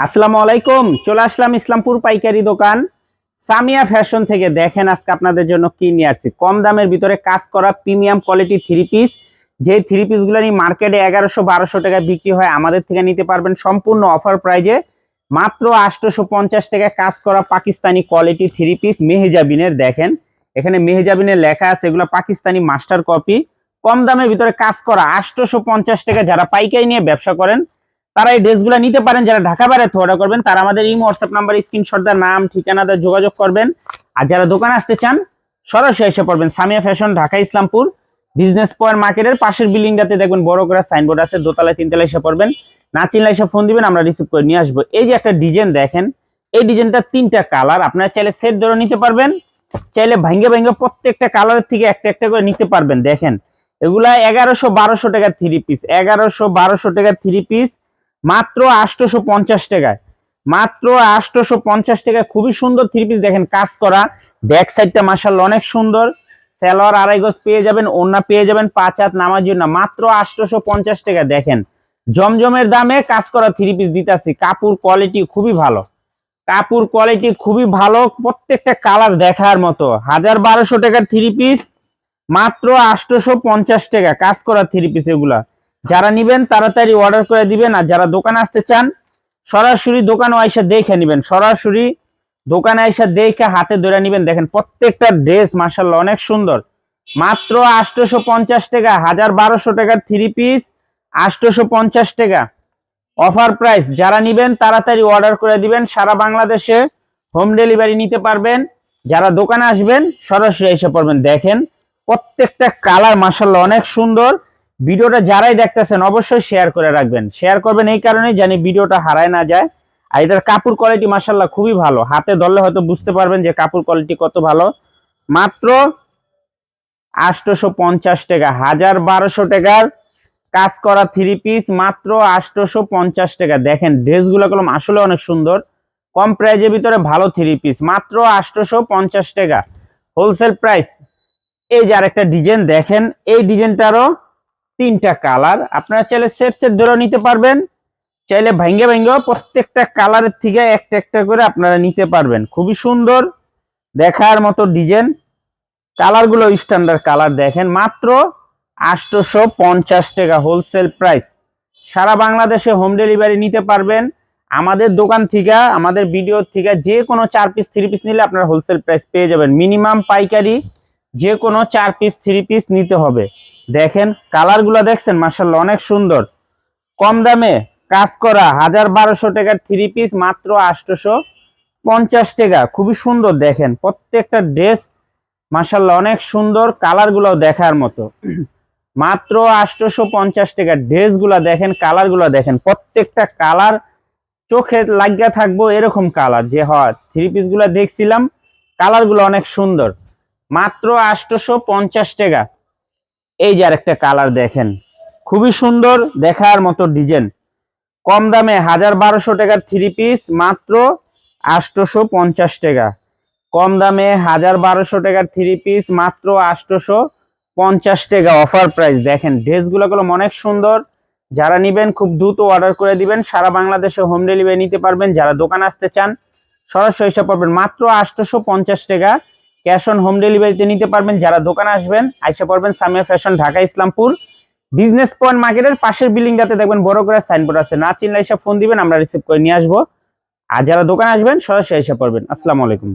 আসসালামু আলাইকুম, চলে আসলাম ইসলামপুর পাইকারি দোকান। সামিয়া ফ্যাশন থেকে দেখেন আজকে আপনাদের জন্য কি নিয়ে আসছি। কম দামের ভিতরে কাজ করা প্রিমিয়াম কোয়ালিটি থ্রি পিস। যে থ্রি পিসগুলো নিয়ে মার্কেটে এগারোশো বারোশো টাকা বিক্রি হয়, আমাদের থেকে নিতে পারবেন সম্পূর্ণ অফার প্রাইজে। মাত্র আটশোশো পঞ্চাশ টাকা কাজ করা পাকিস্তানি কোয়ালিটি থ্রি পিস মেহেজাবিনের দেখেন। এখানে মেহেজাবিনের লেখা আছে, এগুলো পাকিস্তানি মাস্টার কপি। কম দামের ভিতরে কাজ করা আটশোশো পঞ্চাশ টাকা যারা পাইকারি নিয়ে ব্যবসা করেন তারা এই ড্রেসগুলো নিতে পারেন, যারা ঢাকা বাইরে অর্ডার করবেন, তারা আমাদের এই হোয়াটসঅ্যাপ নাম্বার স্ক্রিনশট দেওয়ার নাম, ঠিকানা দিয়ে যোগাযোগ করবেন। আর যারা দোকানে আসতে চান, সরাসরি এসে পড়বেন Samia fashion Dhaka, Islampur business point মার্কেটের পাশের বিল্ডিংটাতে দেখবেন বড় করে সাইনবোর্ড আছে, দোতলায়, তিনতলায় এসে পড়বেন। না চিনলে এসে ফোন দিবেন, আমরা রিসিভ করে নিয়ে আসব। এই যে একটা ডিজাইন দেখেন, এই ডিজাইনটা তিনটা কালার আপনারা চাইলে সেট ধরে নিতে পারবেন, চাইলে ভাঙ্গে ভাঙ্গে প্রত্যেকটা কালারের থেকে একটা একটা করে নিতে পারবেন, দেখেন। এগুলা এগারোশো বারোশো টাকার থ্রি পিস এগারোশো বারোশো টাকার থ্রি পিস মাত্র আটশোশো পঞ্চাশ টাকায়। মাত্র আটশোশো পঞ্চাশ টাকায় খুবই সুন্দর থ্রি পিস দেখেন, কাজ করা। ব্যাক সাইডটা মার্শাল অনেক সুন্দর। স্যালোয়ার আড়াই গজ পেয়ে যাবেন ওন্না পেয়ে যাবেন, পাঁচ হাত নামার জন্য। মাত্র আটশোশো পঞ্চাশ টাকা দেখেন। জমজমের দামে কাজ করা থ্রি পিস দিতেছি। কাপড় কোয়ালিটি খুবই ভালো। কাপড় কোয়ালিটি খুবই ভালো। প্রত্যেকটা কালার দেখার মতো। হাজার বারোশো টাকার থ্রি পিস মাত্র আটশোশো পঞ্চাশ টাকা কাজ করা থ্রি পিস এগুলা। যারা নিবেন তাড়াতাড়ি অর্ডার করে দিবেন, আর যারা দোকানে আসতে চান, সরাসরি দোকানে আইসা দেখে নিবেন। সরাসরি দোকানে আইসা দেখে হাতে ধরে নিবেন। দেখেন প্রত্যেকটা ড্রেস মাসাল্লাহ অনেক সুন্দর। মাত্র আটশোশো পঞ্চাশ টাকা, হাজার বারোশো টাকার থ্রি পিস আটশোশো পঞ্চাশ টাকা। অফার প্রাইস যারা নিবেন তাড়াতাড়ি অর্ডার করে দিবেন। সারা বাংলাদেশে হোম ডেলিভারি নিতে পারবেন। যারা দোকানে আসবেন, সরাসরি এসে পড়বেন। দেখেন প্রত্যেকটা কালার মাসাল্লাহ অনেক সুন্দর। ভিডিওটা যারাই দেখতেছেন অবশ্যই শেয়ার করে রাখবেন। শেয়ার করবেন এই কারণেই জানি ভিডিওটা হারায় না যায়। আর এটার কাপড় কোয়ালিটি মাসাল্লাহ খুবই ভালো। হাতে ধরলে হয়তো বুঝতে পারবেন যে কাপড় কোয়ালিটি কত ভালো। মাত্র আটশোশো পঞ্চাশ টাকা, হাজার বারোশো টাকার কাজ করা থ্রি পিস মাত্র আটশোশো পঞ্চাশ টাকা। দেখেন, ড্রেসগুলো কলম আসলে অনেক সুন্দর। কম প্রাইজের ভিতরে ভালো থ্রি পিস মাত্র আটশোশো পঞ্চাশ টাকা। হোলসেল প্রাইস এই যে আরেকটা ডিজাইন দেখেন, এই ডিজাইনটারও তিনটা কালার। আপনারা চাইলে সেট সেট ধরে নিতে পারবেন। চাইলে ভাঙ্গে ভাঙ্গে প্রত্যেকটা কালারের থেকে একটা একটা করে আপনারা নিতে পারবেন। খুবই সুন্দর দেখার মতো ডিজাইন কালারগুলো স্ট্যান্ডার্ড কালার দেখেন। মাত্র আটশোশো পঞ্চাশ টাকা হোলসেল প্রাইস সারা বাংলাদেশে হোম ডেলিভারি নিতে পারবেন। আমাদের দোকান থেকে, আমাদের ভিডিও থেকে যে কোনো চার পিস থ্রি পিস নিলে আপনারা হোলসেল প্রাইস পেয়ে যাবেন। মিনিমাম পাইকারি যে কোনো চার পিস থ্রি পিস নিতে হবে। দেখেন কালারগুলো দেখছেন? মার্শাল্লাহ অনেক সুন্দর। কম দামে কাজ করা হাজার বারোশো টাকার থ্রি পিস মাত্র আটশোশো পঞ্চাশ টাকা। খুবই সুন্দর দেখেন, প্রত্যেকটা ড্রেস মার্শাল্লাহ অনেক সুন্দর কালারগুলো দেখার মতো। মাত্র আটশোশো পঞ্চাশ টাকা ড্রেসগুলো দেখেন কালারগুলো দেখেন, প্রত্যেকটা কালার চোখে লাগিয়া থাকব এরকম কালার যে হয় থ্রি পিসগুলো দেখছিলাম কালারগুলো অনেক সুন্দর। মাত্র আটশোশো পঞ্চাশ টাকা। এই যে আরেকটা কালার দেখেন, খুবই সুন্দর দেখার মতো ডিজাইন কম দামে হাজার বারোশো টাকার থ্রি পিস মাত্র আটশোশো পঞ্চাশ টাকা। কম দামে হাজার বারোশো টাকার থ্রি পিস মাত্র আটশোশো পঞ্চাশ টাকা অফার প্রাইস দেখেন, ড্রেসগুলো গুলো অনেক সুন্দর। যারা নিবেন, খুব দ্রুত অর্ডার করে দিবেন। সারা বাংলাদেশে হোম ডেলিভারি নিতে পারবেন। যারা দোকান আসতে চান, সরাসরি এসে পড়বেন। মাত্র আটশোশো পঞ্চাশ টাকা ক্যাশ অন হোম ডেলিভারিতে নিতে পারবেন। যারা দোকানে আসবেন, আইসে পড়বেন Samia fashion, Dhaka, Islampur. Business point মার্কেটের পাশের বিল্ডিংটাতে দেখবেন বড় করে সাইনবোর্ড আছে। না চিনলে এসে ফোন দিবেন, আমরা রিসিভ করে নিয়ে আসব। আর যারা দোকানে আসবেন, সরাসরি এসে পড়বেন। আসসালামু আলাইকুম।